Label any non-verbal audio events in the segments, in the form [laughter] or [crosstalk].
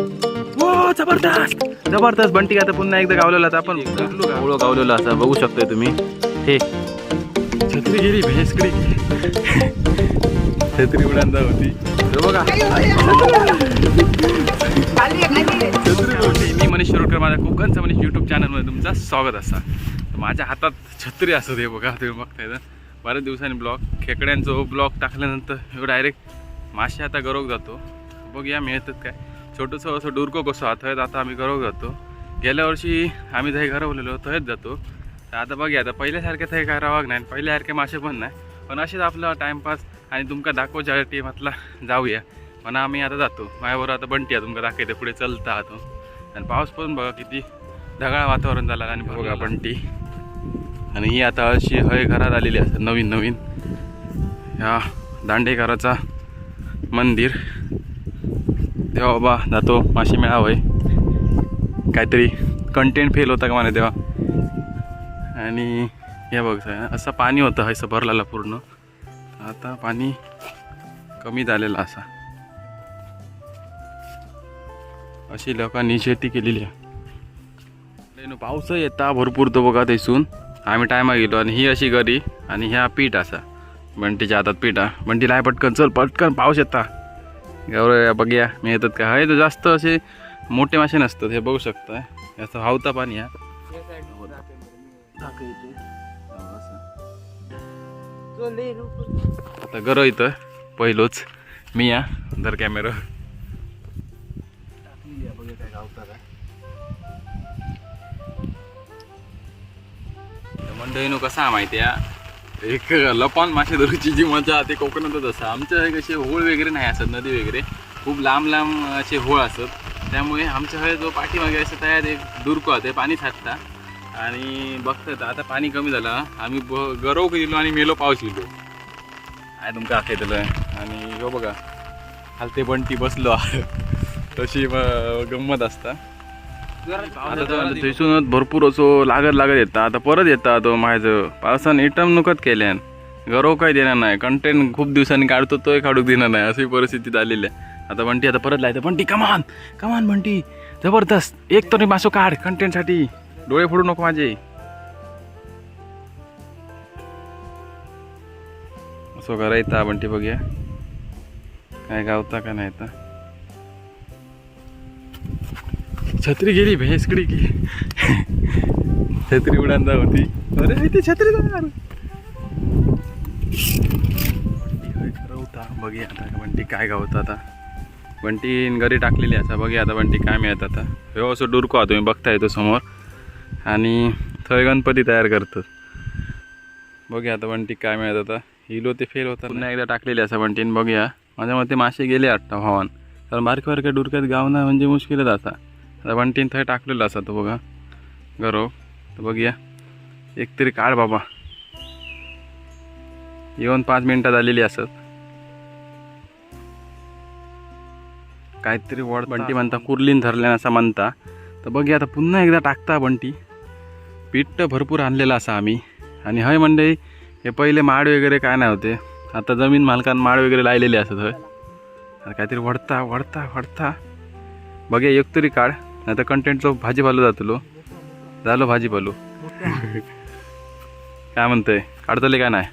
हो जबरदस्त! जबरदस्त बंटी आता पुन्हा एकदा गावलेला आता आपण गावलो गावलेला असा बघू शकताय तुम्ही. हे. छत्री गेली भेसकडे छत्री उडांदा होती. हे बघा. छत्री उडली. मी मनीष शिरोडकर माझ्या कोकणचं मनीष युट्यूब चॅनलमध्ये तुमचं स्वागत असा माझ्या हातात छत्री असत हे बघा तुम्ही बघताय ना. बऱ्याच दिवसांनी ब्लॉग खेकड्यांचं ब्लॉग टाकल्यानंतर डायरेक्ट मासे आता गरोक जातो. बघूया मिळतात काय? छोटंसं असं डुरको कसं आता आता आम्ही गरोक जातो. गेल्या वर्षी आम्ही थंय घरवलेलो थंयच जातो. तर आता बघूया आता पहिल्यासारखे थंय काय रावाग नाही पहिल्यासारखे मासे पण नाही. पण असेच आपलं टाइमपास आणि तुमका दाखवच्यासाठी म्हटलं जाऊया. म्हणा आम्ही आता जातो. माझ्याबरोबर आता बंटी आहे तुमका दाखवते पुढे चलता आतो आणि पाऊस पण बघा किती ढगाळ वातावरण झालं आणि बघा बंटी. आणि ही आता अशी हय घरात आलेली असतात नवीन नवीन. ह्या दांडेकराचा मंदिर. तेव्हा बाबा जातो मासे मिळावं आहे काहीतरी कंटेंट फेल होता का मला तेव्हा. आणि हे बघ साहेब, असं पाणी होतं असं भरलेलं पूर्ण. आता पाणी कमी झालेलं असा. अशी लोकांनी शेती केलेली आहे. लय पाऊस येता भरपूर तो बघा थैसून आम्ही टायमा गेलो आणि ही अशी गरी आणि ह्या पीठ असा. बंटीच्या हातात पीठ हा बंटी लाय पटकन चल पटकन पाऊस येता. गौरव बघूया मी येतात का? हे तर जास्त असे मोठे मासे नसतात हे बघू शकता. याचं हावता पाणी हा आता गर इथं पहिलोच. मी या दर कॅमेरा मंडळीनो कसा आहे माहिती आहे? एक लपान मासे धरूची जी मजा ते कोकणातच असं आमच्या हे कसे होळ वगैरे नाही असत नदी वगैरे. खूप लांब लांब असे होळ असत त्यामुळे आमच्या हे जो पाठीमागे असं तयार एक दुरको ते पाणी साठता. आणि बघतात आता पाणी कमी झालं. आम्ही ब गरव गेलो आणि मेलो पाऊस गेलो. आहे तुमका दाखवतलं आणि हो बघा खालते बंटी बसलो. [laughs] तशी मग गंमत असता. आता तर भरपूर असो लागत लागत येता. आता परत येता तो माझं पावसानं इटम नुकत केल्यान. गरव काय देणार नाही. कंटेंट खूप दिवसांनी काढतो तोय काढूक देणार नाही. अशी परिस्थिती झालेली आहे. आता बंटी आता परत लायतं. बंटी कमान कमान बंटी! जबरदस्त! एक तरी मासो काढ कंटेंटसाठी डोळे फोडू नको माझे. असो करायचा बंटी बघूया. काय गावता का नाही तर छत्री गेली भेसकडी की छत्री उडांदा होती. अरे ती छत्री जाणार होता बघूया आता बंटी काय गावत आता. बंटीन घरी टाकलेली असा बघूया आता बंटी काय मिळत आता. हे असं डुरको हा तुम्ही बघता येतो समोर. आणि थंय गणपती तयार करतात. बघूया आता बंटी काय मिळत आता. हिलो ते फेल होता पुन्हा एकदा टाकलेली असा बंटीन. बघूया. माझ्या मते मासे गेले आत्ता भावान कारण बारके बारक्या डुरक्यात गावणं म्हणजे मुश्किलच असा आता बंटीन थंय टाकलेलं असा तो बघा. गरव तर बघूया. एक तरी काढ बाबा. येऊन पाच मिनिटात आलेली असत काहीतरी वड बंटी म्हणता कुर्लीन धरल्यान असा म्हणता. तर बघूया आता पुन्हा एकदा टाकता बंटी. पीठ भरपूर आणलेलं असा आम्ही. आणि हय मंडळी हे पहिले माड वगैरे काय नाही होते. आता जमीन मालकान माड वगैरे लायलेले असत हय. काहीतरी वडता वडता वडता. बघूया एक तरी काढ. नाही तर कंटेंटचं भाजीपालो जातलो. झालो भाजीपालो. [laughs] काय म्हणतंय? काढतले काय नाही?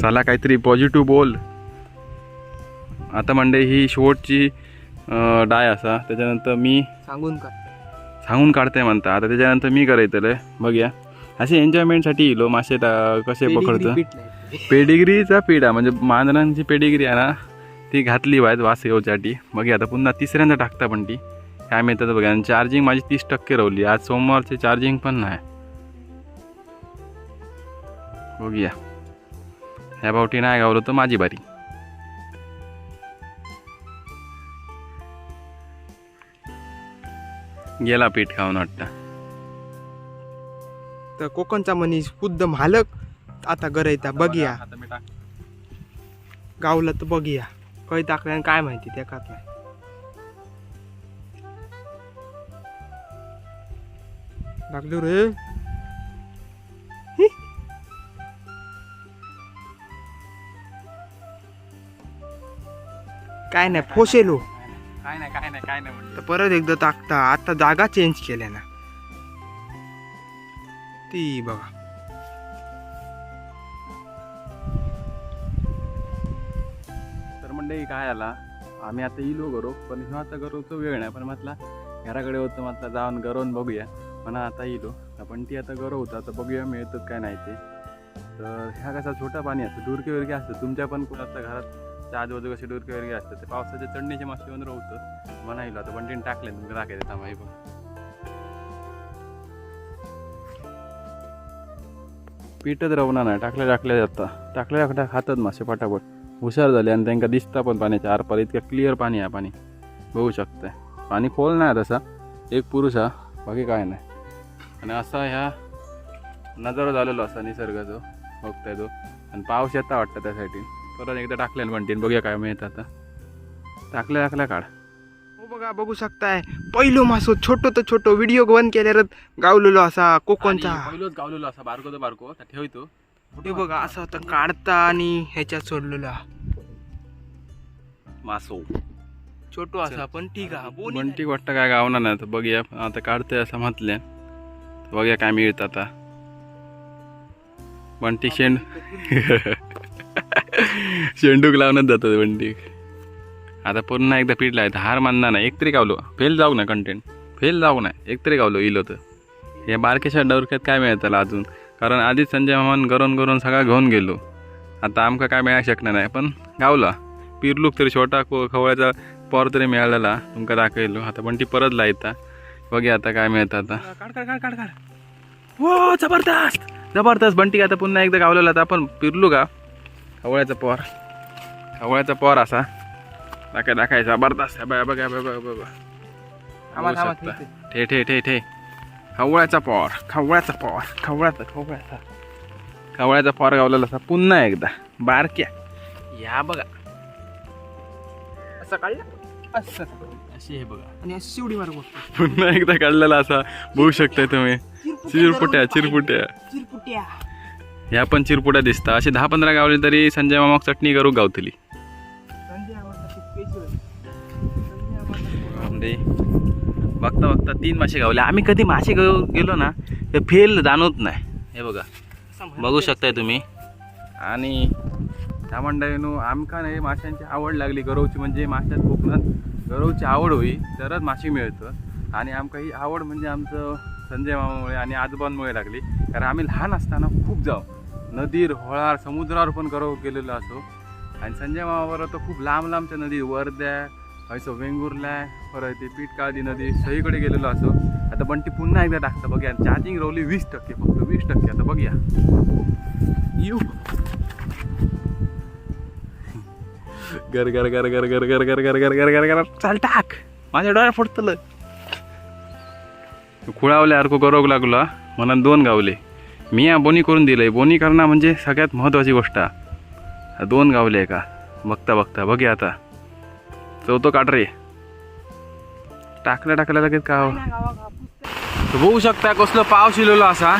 चला काहीतरी पॉझिटिव्ह बोल. आता म्हणजे ही शेवटची डाय असा. त्याच्यानंतर मी सांगून का सांगून काढते म्हणता. आता त्याच्यानंतर मी करायचं बघूया. असे एन्जॉयमेंटसाठी येलो मासे कसे पकडतं? पेडिग्रीचा पिढा. म्हणजे मांजरांची पेडिग्री आहे ना ती घातली बाहेर वास येऊसाठी बघूया आता पुन्हा तिसऱ्यांदा टाकता पण ती. काय मिळतं बघा आणि चार्जिंग माझी तीस टक्के राहिली आज सोमवारचे चार्जिंग पण नाही. बघूया. ह्या बावटी नाही गावलं तर माझी बारी. गेला पीठ खाऊन वाटतं. तर कोकणचा मनीस खुद्द मालक. आता गरयता बघूया. आता मी टाक. गावला तर बघूया. काही टाकल्यानं काय माहिती त्या नाही. लागलो रे हि. काय नाही फोसेलो काय नाही काय नाही काय नाही म्हणलं. तर परत एकदा टाकता. आता जागा चेंज केल्या ना. ती बघा. तर मंडळी काय आला? आम्ही आता इलो गरो पण ह्यो आता गरोचं वेळ नाही. पण म्हटला घराकडे होतं म्हटलं जाऊन गरवून बघूया. म्हणा आता येईलो पण ती आता गरव होतं आता बघूया मिळतात काय नाही ते. तर ह्या कसा छोटा पाणी असतं. डुरके वगैरे असतं तुमच्या पण कोणाच्या घरात आजूबाजू कसे डुरके वगैरे असतात. ते पावसाच्या चढणीचे मासे येऊन होतं म्हणा इलो आता बंटीने टाकले तुमच्या टाकायचे थांबा पण. पीठच रवणार नाही. टाकल्या टाकल्या जाता. टाकल्या टाकल्या खातात मासे फटाफट हुशार झाले आणि त्यांना दिसता पण पाण्याच्या आरपार. इतकं क्लिअर पाणी आहे पाणी. बघू शकताय. पाणी खोल नाही तसा एक पुरुष हा. बाकी काय नाही. आणि असा ह्या नजारा झालेलो असा निसर्गाचो बघताय तो आणि पाऊस येता वाटतं त्यासाठी. परत एकदा टाकलेलं म्हणतील. बघूया काय मिळतं आता. टाकल्या टाकल्या काढ. हो बघा बघू शकताय. पहिलो मासो छोटो तर छोटो व्हिडिओ बंद केल्यावर गावलेलो असा कोकणचा. पहिलोच गावलेलो असा बारको तो बारको. तर ठेवतो. ते बघा असं होतं. काढता आणि ह्याच्यात सोडलेला. मासो. छोटो असा पण ठीक आहे. बोनी बंटी वाटतं काय गावणार नाही. तर बघूया. आता काढतोय असं म्हटलं. तर बघूया काय मिळतं आता. बंटी शेंड [laughs] शेंडूक लावूनच जातात बंटी. आता पुन्हा एकदा पीठ लावायचं हार मानणार नाही. एक तरी गावलो. फेल जाऊ ना कंटेंट फेल जाऊ नाही एक तरी गावलो इलो तर हे बारकेशा डवरक्यात काय मिळतं त्याला अजून? कारण आधीच संजय मामान गरून गरून सगळा घेऊन गेलो. आता आमका काय मिळा शकणार नाही. पण गावला. पिरलूक तरी छोटा खवळ्याचा पोर तरी मिळालेला. तुमका दाखवलो. आता पण ती परत लायता बघूया आता काय मिळतं आता. काढ काढ काढ काढ काढ. हो जबरदस्त. जबरदस्त. बंटी आता पुन्हा एकदा गावलेला आता आपण पिरलू का? खवळ्याचा पोर. खवळ्याचा पोर असा. दाखय दाखाय जबरदस्त. बघा बघा बघा बघा. बघू ठे ठे ठे ठे. खवळ्याचा पोर खवळ्याचा पोर खवळ्याचा खवळ्याचा. खवळ्याचा पोर गावलेला असा पुन्हा एकदा. बारक्या. या बघा. असं काढलं? असं अशी हे बघा. आणि शिवडी बघतो. पुन्हा एकदा काढलेला असा बघू शकताय तुम्ही. चिरपुट्या चिरपुट्या चिरपुट्या. ह्या पण चिरपुट्या दिसता असे दहा पंधरा गावले तरी संजय मामाक चटणी करू गावतली. बघता बघता तीन मासे गावले. आम्ही कधी मासे गेलो ना ते फेल जाणवत नाही. हे बघा. बघू शकताय तुम्ही. आणि त्या मंडळीनं आमका नाही माशांची आवड लागली. गरवची म्हणजे माशात कोकणात गरवची आवड होई तरच माशी मिळतं. आणि आमकां ही आवड म्हणजे आमचं संजय मामामुळे आणि आजोबांमुळे लागली. कारण आम्ही लहान असताना खूप जाऊ. नदीर होळार समुद्रावर पण गरव गेलेलो असो. आणि संजय मामाबरोबर तर खूप लांब लांबच्या नदी वर्ध्या हयसो वेंगुर्ला परत ते पीठ काळदी नदी सगळीकडे गेलेलो असो. आता बंटी पुन्हा एकदा टाकतं बघूया. चार्जिंग रोवली वीस टक्के फक्त वीस टक्के. आता बघूया. यू. गर गर गर गर गर गर गर गर गर गर गर गर चाल टाक माझ्या डोळ्या फुटतलं खुळावल्यासारखं गरोग लागला मला दोन गावले मी या बोनी करून दिलंय बोनी करणं म्हणजे सगळ्यात महत्त्वाची गोष्ट दोन गावले का बघता बघता बघे आता चौथो काट रे टाकल्या टाकल्या लगेच का बघू शकता कसलं पाऊस इलेलो असा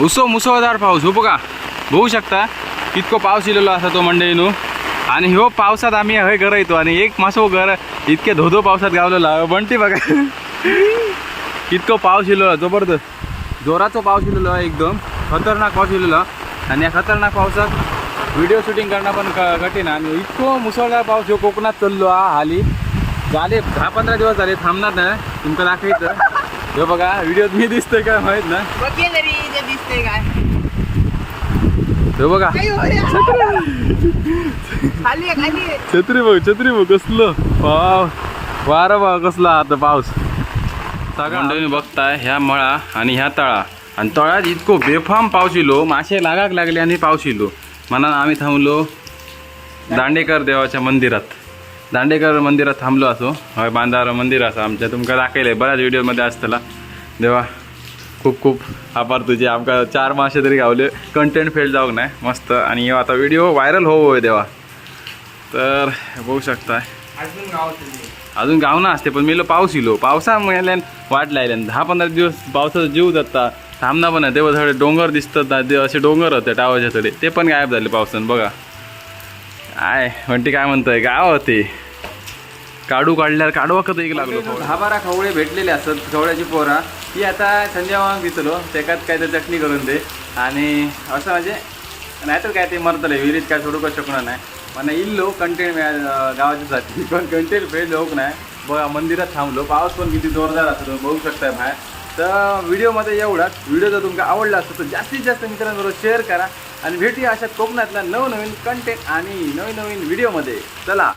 उसो मुसळधार पाऊस हो बघा बघू शकता कितको पाऊस इलेलो असा तो मंडळीनो आणि ह्यो पावसात आम्ही हय घर येतो आणि एक मासो घर इतके धोधो पावसात गावलेला बंटी बघा. इतकं पाऊस इलेलो जबरदस्त. जोराचा पाऊस इलेलो एकदम. खतरनाक पाऊस इलेलो आणि या खतरनाक पावसात व्हिडिओ शूटिंग करणं पण क- कठीण आणि इतको मुसळधार पाऊस ह्यो कोकणात चाललो हा हाली. झाले दहा पंधरा दिवस झाले थांबणार नाही. तुमका दाखवायचं हे बघा व्हिडिओत मी दिसतोय काय माहीत ना बघे काय. हे बघा. छत्री बघ छत्री बघ कसलं. वाव. वारा बघ कसला आता पाऊस. मंडळी बघताय ह्या मळा आणि ह्या तळा. आणि तळ्यात इतको बेफाम पाऊस इलो मासे लागाक लागले आणि पाऊस इलो म्हणा आम्ही थांबलो दांडेकर देवाच्या मंदिरात. दांडेकर मंदिरात थांबलो असो. हय बांधार मंदिर असं आमच्या. तुमका दाखयलंय बऱ्याच व्हिडिओमध्ये असतला. देवा खूप खूप आभार तुझे. आमका चार मासे तरी गावले. कंटेंट फेल जाऊक नाही मस्त. आणि आता व्हिडिओ व्हायरल हो देवा. तर बघू शकताय. अजून. अजून गावना असते पण मेलो पाऊस इलो. पावसामुळे वाट लायल्यान दहा पंधरा दिवस पावसाचा जीव जाता. थांबना पण आहे तेव्हा थोडे डोंगर दिसतात ना, ते असे डोंगर होते टावाच्या थोडे. ते पण गायब झाले पावसानं बघा. काय म्हणते काय म्हणतंय? गाव होते. काढू काढल्यावर काढवा कधी एक लागलो? दहा बारा खवळे भेटलेले असतात खवळ्याची पोरा. ती आता संजय मामाक दिसलो त्याच्यात काय तर चटणी करून दे. आणि असं म्हणजे नाहीतर काय ते मरतले विहिरीत काय सोडू शकणार नाही. मला इल्लो कंटेंट गावाच्या साठी पण कंटेंट फेल होऊक नाही. बघा मंदिरात थांबलो. पाऊस पण किती जोरदार असतो बघू शकताय बाहेर. तर व्हिडिओमध्ये एवढाच. व्हिडिओ जर तुमका आवडला असतो तर जास्तीत जास्त मित्रांबरोबर शेअर करा. आणि भेटूया अशा कोकणातल्या नवनवीन कंटेंट आणि नवीन नवीन व्हिडिओमध्ये. चला.